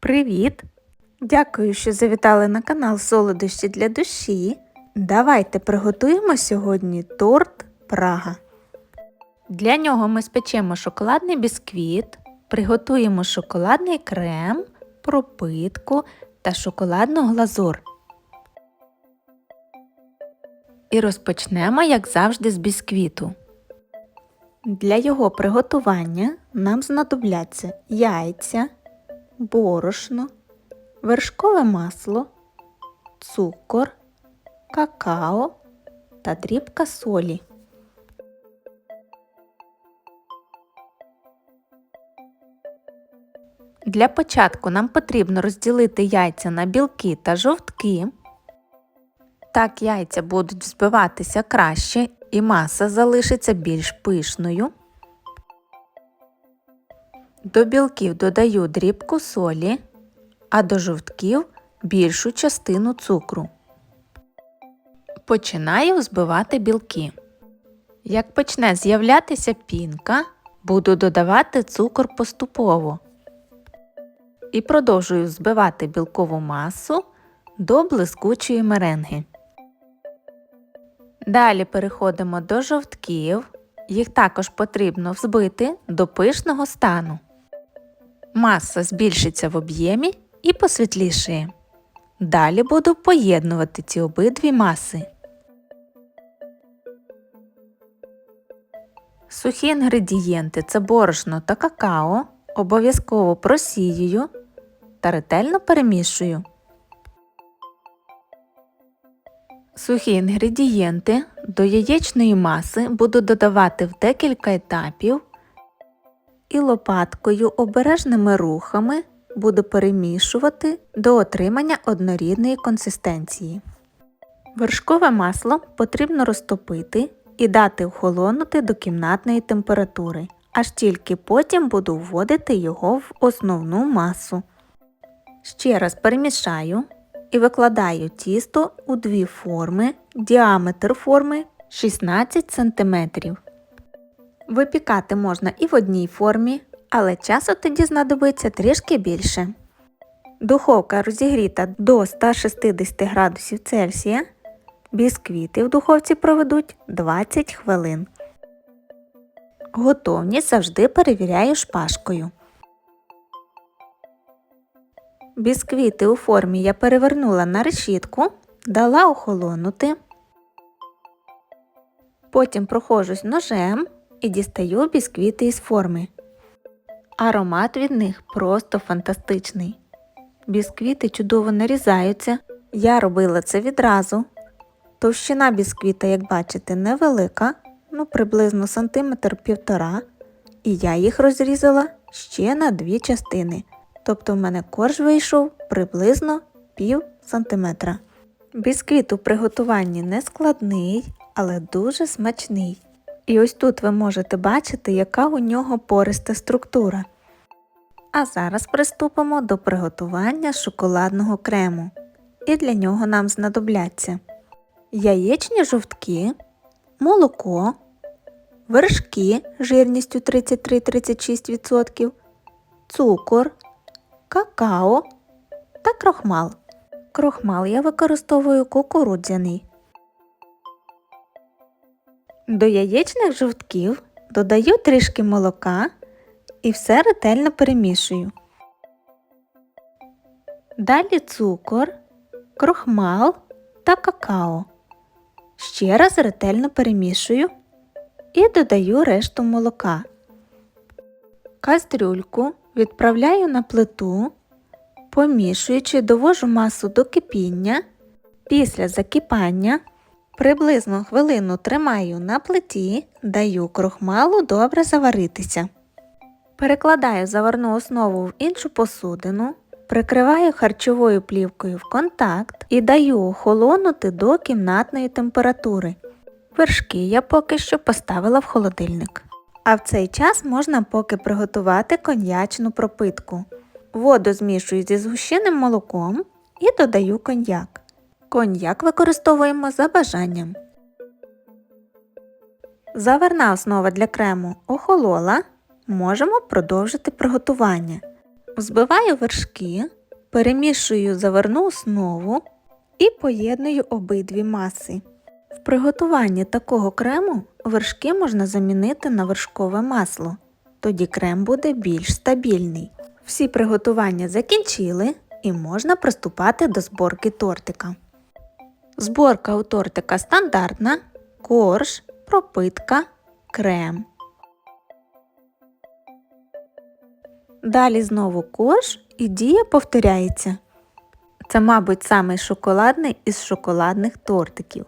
Привіт! Дякую, що завітали на канал Солодощі для душі. Давайте приготуємо сьогодні торт Прага. Для нього ми спечемо шоколадний бісквіт, приготуємо шоколадний крем, пропитку та шоколадну глазур. І розпочнемо, як завжди, з бісквіту. Для його приготування нам знадобляться яйця, борошно, вершкове масло, цукор, какао та дрібка солі. Для початку нам потрібно розділити яйця на білки та жовтки. Так яйця будуть збиватися краще і маса залишиться більш пишною. До білків додаю дрібку солі, а до жовтків більшу частину цукру. Починаю збивати білки. Як почне з'являтися пінка, буду додавати цукор поступово. І продовжую збивати білкову масу до блискучої меренги. Далі переходимо до жовтків. Їх також потрібно взбити до пишного стану. Маса збільшиться в об'ємі і посвітлішає. Далі буду поєднувати ці обидві маси. Сухі інгредієнти це борошно та какао. Обов'язково просіюю та ретельно перемішую. Сухі інгредієнти до яєчної маси буду додавати в декілька етапів і лопаткою обережними рухами буду перемішувати до отримання однорідної консистенції. Вершкове масло потрібно розтопити і дати охолонути до кімнатної температури, аж тільки потім буду вводити його в основну масу. Ще раз перемішаю і викладаю тісто у дві форми, діаметр форми 16 см. Випікати можна і в одній формі, але часу тоді знадобиться трішки більше. Духовка розігріта до 160 градусів Цельсія. Бісквіти в духовці проведуть 20 хвилин. Готовність завжди перевіряю шпажкою. Бісквіти у формі я перевернула на решітку, дала охолонути. Потім прохожусь ножем і дістаю бісквіти із форми. Аромат від них просто фантастичний. Бісквіти чудово нарізаються. Я робила це відразу. Товщина бісквіта, як бачите, невелика, ну приблизно сантиметр півтора, і я їх розрізала ще на дві частини. Тобто в мене корж вийшов приблизно пів сантиметра. Бісквіт у приготуванні не складний, але дуже смачний. І ось тут ви можете бачити, яка у нього пориста структура. А зараз приступимо до приготування шоколадного крему. І для нього нам знадобляться яєчні жовтки, молоко, вершки жирністю 33-36%, цукор, какао та крохмал. Крохмал я використовую кукурудзяний. До яєчних жовтків додаю трішки молока і все ретельно перемішую. Далі цукор, крохмал та какао. Ще раз ретельно перемішую і додаю решту молока. Кастрюльку відправляю на плиту, помішуючи, довожу масу до кипіння. Після закипання приблизно хвилину тримаю на плиті, даю крохмалу добре заваритися. Перекладаю заварну основу в іншу посудину, прикриваю харчовою плівкою в контакт і даю охолонути до кімнатної температури. Вершки я поки що поставила в холодильник. А в цей час можна поки приготувати коньячну пропитку. Воду змішую зі згущеним молоком і додаю коньяк. Коньяк використовуємо за бажанням. Заварна основа для крему охолола. Можемо продовжити приготування. Взбиваю вершки, перемішую заварну основу і поєдную обидві маси. В приготуванні такого крему вершки можна замінити на вершкове масло, тоді крем буде більш стабільний. Всі приготування закінчили і можна приступати до зборки тортика. Зборка у тортика стандартна, корж, пропитка, крем. Далі знову корж і дія повторяється. Це, мабуть, самий шоколадний із шоколадних тортиків.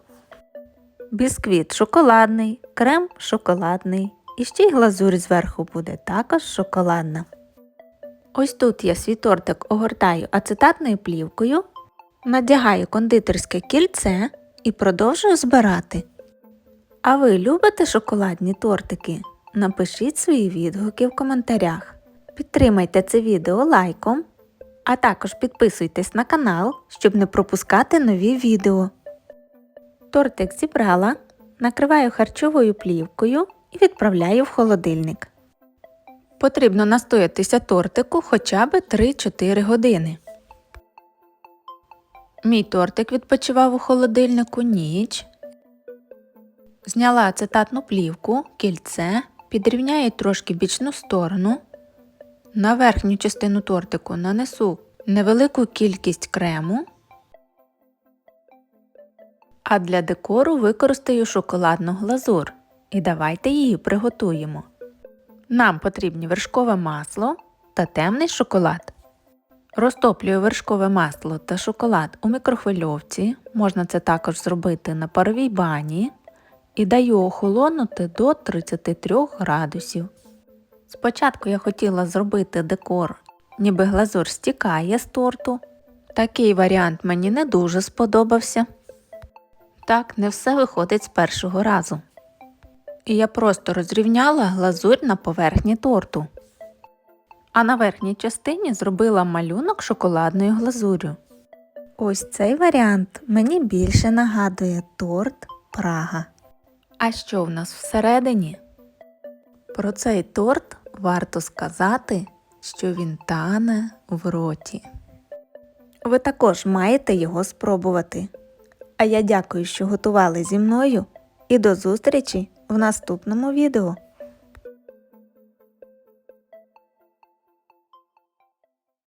Бісквіт шоколадний, крем шоколадний. І ще й глазурь зверху буде також шоколадна. Ось тут я свій тортик огортаю ацетатною плівкою, надягаю кондитерське кільце і продовжую збирати. А ви любите шоколадні тортики? Напишіть свої відгуки в коментарях. Підтримайте це відео лайком, а також підписуйтесь на канал, щоб не пропускати нові відео. Тортик зібрала, накриваю харчовою плівкою і відправляю в холодильник. Потрібно настоятися тортику хоча б 3-4 години. Мій тортик відпочивав у холодильнику ніч. Зняла ацетатну плівку, кільце, підрівняю трошки бічну сторону. На верхню частину тортику нанесу невелику кількість крему, а для декору використаю шоколадну глазур. І давайте її приготуємо. Нам потрібні вершкове масло та темний шоколад. Розтоплюю вершкове масло та шоколад у мікрохвильовці, можна це також зробити на паровій бані, і даю охолонути до 33 градусів. Спочатку я хотіла зробити декор, ніби глазур стікає з торту. Такий варіант мені не дуже сподобався. Так, не все виходить з першого разу. І я просто розрівняла глазурь на поверхні торту. А на верхній частині зробила малюнок шоколадною глазурю. Ось цей варіант мені більше нагадує торт Прага. А що в нас всередині? Про цей торт варто сказати, що він тане в роті. Ви також маєте його спробувати. А я дякую, що готували зі мною, і до зустрічі в наступному відео.